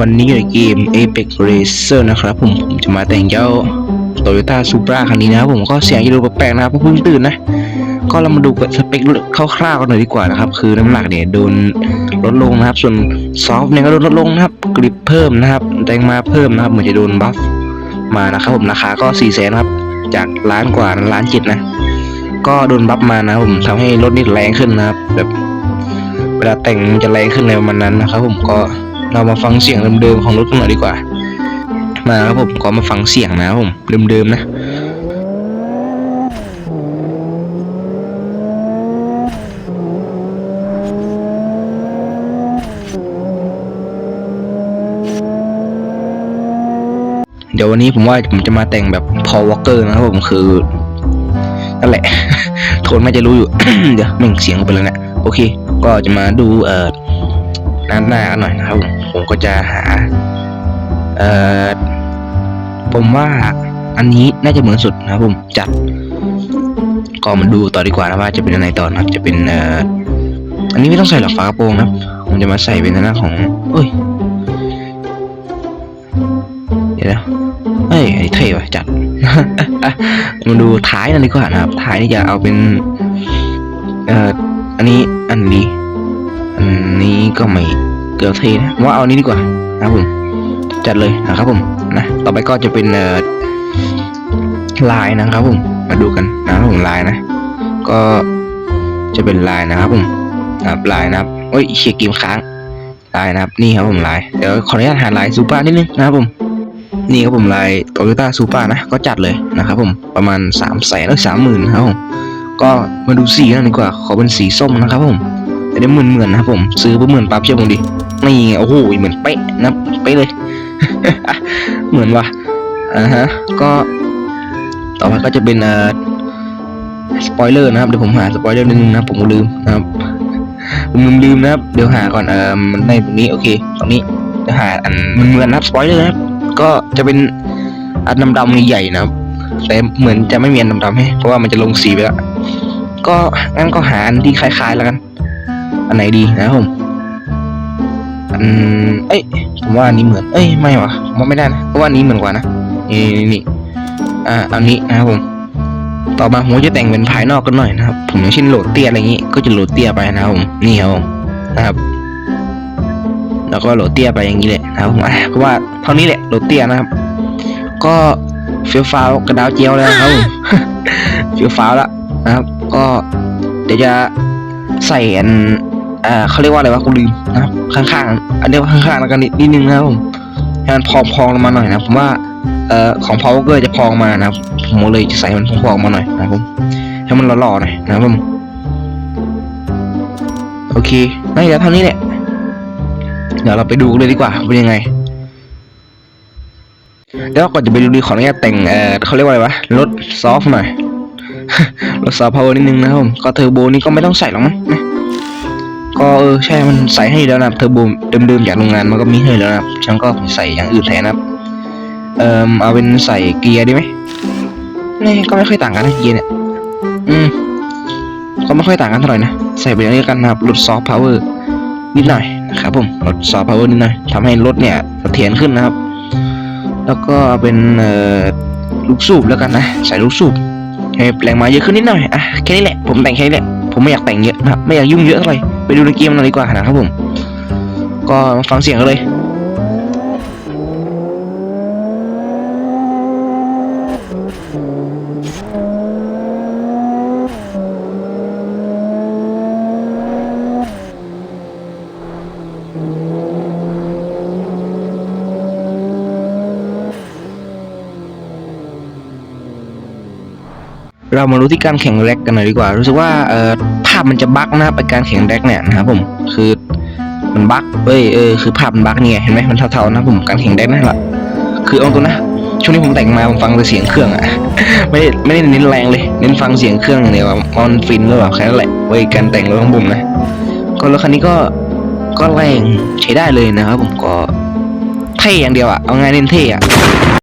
วันนี้อยู่ในเกม Apex Racer นะครับผมผมจะมาแต่งเจ้า Toyota Supra คันนี้นะครับผมก็เสียงจะดูแปลกๆนะครับเพราะเพิ่งตื่นนะ ก็เรามาดูสเปคคร่าวๆกันหน่อยดีกว่านะครับ คือน้ำหนักเนี่ยโดนลดลงนะครับ ส่วนซอฟต์เนี่ยก็โดนลดลงนะครับกริปเพิ่มนะครับแต่งมาเพิ่มนะครับเหมือนจะโดนบัฟมานะครับผมราคาก็4ี่แสนครับจากล้านกว่าล้านเจ็ดนะ ก็โดนบัฟมานะครับผมทำให้รถนี่แรงขึ้นนะครับแบบเวลาแต่งจะแรงขึ้นในประมาณนั้นนะครับผมก็ เรามาฟังเสียงเดิมๆของรถกันหน่อยดีกว่า มาครับผมก็มาฟังเสียงนะครับผมเดิมๆนะเดี๋ยววันนี้ผมว่าผมจะมาแต่งแบบพอวอลเกอร์นะครับผมคือนั่นแหละโทนไม่จะรู้อยู่ เดี๋ยวมึงเสียงไปแล้วเนะโอเค ก็จะมาดูเอ่อ หน้าหน้ากันหน่อยนะครับผมผมก็จะหา เอ่อ ผมว่าอันนี้น่าจะเหมือนสุดนะครับผมจัดก็มาดูต่อดีกว่านะว่าจะเป็นอะไรต่อนะครับ จะเป็นเอ่ออันนี้ไม่ต้องใส่หรอกฝากระโปรงนะครับผมจะมาใส่เป็นหน้าของเอ้ยเดี๋ยวนะเฮ้ยอันนี้เท่ว่ะจัดมาดูท้ายนั่นดีกว่านะครับท้ายนี่จะเอาเป็น เอ่ออันนี้อันนี้ นี้ก็ไม่เกินเทนะว่าเอานี้ดีกว่านะครับผมจัดเลยนะครับผมนะต่อไปก็จะเป็นเอ่อลายนะครับผมมาดูกันนะครับผมลายนะ ก็จะเป็นลายนะครับผมนะครับลายนะครับโอ้ยเชียร์เกมค้างลายนะครับนี่ครับผมลายเดี๋ยวขออนุญาตหาลายซูเปอร์นิดนึงนะครับผมนี่ครับผมลายโตโยต้าซูเปอร์นะก็จัดเลยนะครับผมประมาณ3ามแสนหรือสามหมื่นครับผมก็มาดูสีกันดีกว่าขอเป็นสีส้มนะครับผม แต่เดี๋ยวเหมือนเหมือนๆนะครับผมซื้อเพื่อเหมือนปั๊บเชื่อผมดินี่ไงโอ้โหเหมือนเป๊ะนะเป๊ะเลย เหมือนว่ะอ่าฮะก็ต่อไปก็จะเป็นเอ่อสปอยเลอร์นะครับเดี๋ยวผมหาสปอยเลอร์นิดนึงนะผมลืมนะครับผมลืมลืมนะครับเดี๋ยวหาก่อนเอ่อมันในตรงนี้โอเคตรงนี้เดี๋ยวหาอันมันเหมือนนะครับสปอยเลอร์นะครับก็จะเป็นอันดำๆใหญ่ๆนะครับแต่เหมือนจะไม่มีอันดำๆให้เพราะว่ามันจะลงสีไปแล้วก็งั้นก็หาอันที่คล้ายๆแล้วกัน อันไหนดีนะผมอันเอ้ยผมว่าอันนี้เหมือน เอ้ยไม่วะผมว่าไม่ได้นะเพราะว่าอันนี้เหมือนกว่านะนี่นี่นี่อ่าอันนี้นะครับผมต่อมาผมจะแต่งเป็นภายนอกกันหน่อยนะครับ ผมอย่างเช่นโหลดเตี้ยอะไรอย่างงี้ ก็จะโหลดเตี้ยไปนะครับผมนี่ครับผมนะครับแล้วก็โหลดเตี้ยไปอย่างนี้เลยนะครับผมอะเพราะว่าเท่านี้แหละโหลดเตี้ยนะครับ ก็เฟี้ยวฟ้าวกระดาวเจียวเลยนะครับผมเฟี้ยวฟ้าวแล้วนะครับ ก็เดี๋ยวจะใส่อัน อ่าเขาเรียกว่าอะไรวะกูลืมนะครับข้างๆอันเดียวข้างๆแล้วกันนิดนิดนึงนะครับผมให้มันพองๆลงมาหน่อยนะผมว่าเอ่อของ power ก็จะพองมานะผมเลยจะใส่มันพองๆมาหน่อยนะครับผมให้มันหล่อๆหน่อยนะครับผมโอเคน่าจะเท่านี้แหละเดี๋ยวเราไปดูกันเลยดีกว่าเป็นยังไงเดี๋ยวก่อนจะไปดูดีขออนุญาตแต่งเอ่อเขาเรียกว่าอะไรวะรถซอฟหน่อยรถซอฟพาวเวอร์นิดนึงนะครับผมก็เทอร์โบนี่ก็ไม่ต้องใส่หรอกมั้งน ก็เออใช่มันใส่ให้แล้วนะเทอร์โบเดิมๆจากโรงงานมันก็มีให้แล้วนะฉันก็ใส่อย่างอื่นแทนนะเอ่อเอาเป็นใส่เกียร์ดีไหมนี่ก็ไม่ค่อยต่างกันนะเกียร์เนี่ยอืมก็ไม่ค่อยต่างกันเท่าไหร่นะใส่ไปอย่างนี้กันนะครับรถซอฟต์พาวเวอร์นิดหน่อยนะครับผมรถซอฟต์พาวเวอร์นิดหน่อยทำให้รถเนี่ยเสถียรขึ้นนะครับ แล้วก็เอาเป็นเอ่อลูกสูบแล้วกันนะใส่ลูกสูบให้แรงมาเยอะขึ้นนิดหน่อยอะแค่นี้แหละผมแต่งแค่นี้แหละผมไม่อยากแต่งเยอะนะครับไม่อยากยุ่งเยอะเท่าไหร่ ไปดูในเกมหน่อยดีกว่านะครับผม ก็ฟังเสียงกันเลย เรามารู้ที่การแข่งแร็กกันหน่อยดีกว่า รู้สึกว่าเอ่อภาพมันจะบั๊กนะไปการแข่งแร็กเนี่ยนะครับผมคือมันบั๊กเอ้ยเออคือภาพมันบั๊กเนี่ยเห็นไหมมันเท่าๆนะผมการแข่งแร็กนั่นแหละคือเอาตัวนะช่วงนี้ผมแต่งมาผมฟังแต่เสียงเครื่องอะไม่ได้ไม่ได้เน้นแรงเลยเน้นฟังเสียงเครื่องอย่างเดียวมันฟินหรือเปล่าแค่นั้นแหละเว้ยการแต่งรถของผมนะก็รถคันนี้ก็ก็แรงใช้ได้เลยนะครับผมก็เท่อย่างเดียวอะเอาง่ายเน้นเท่อะ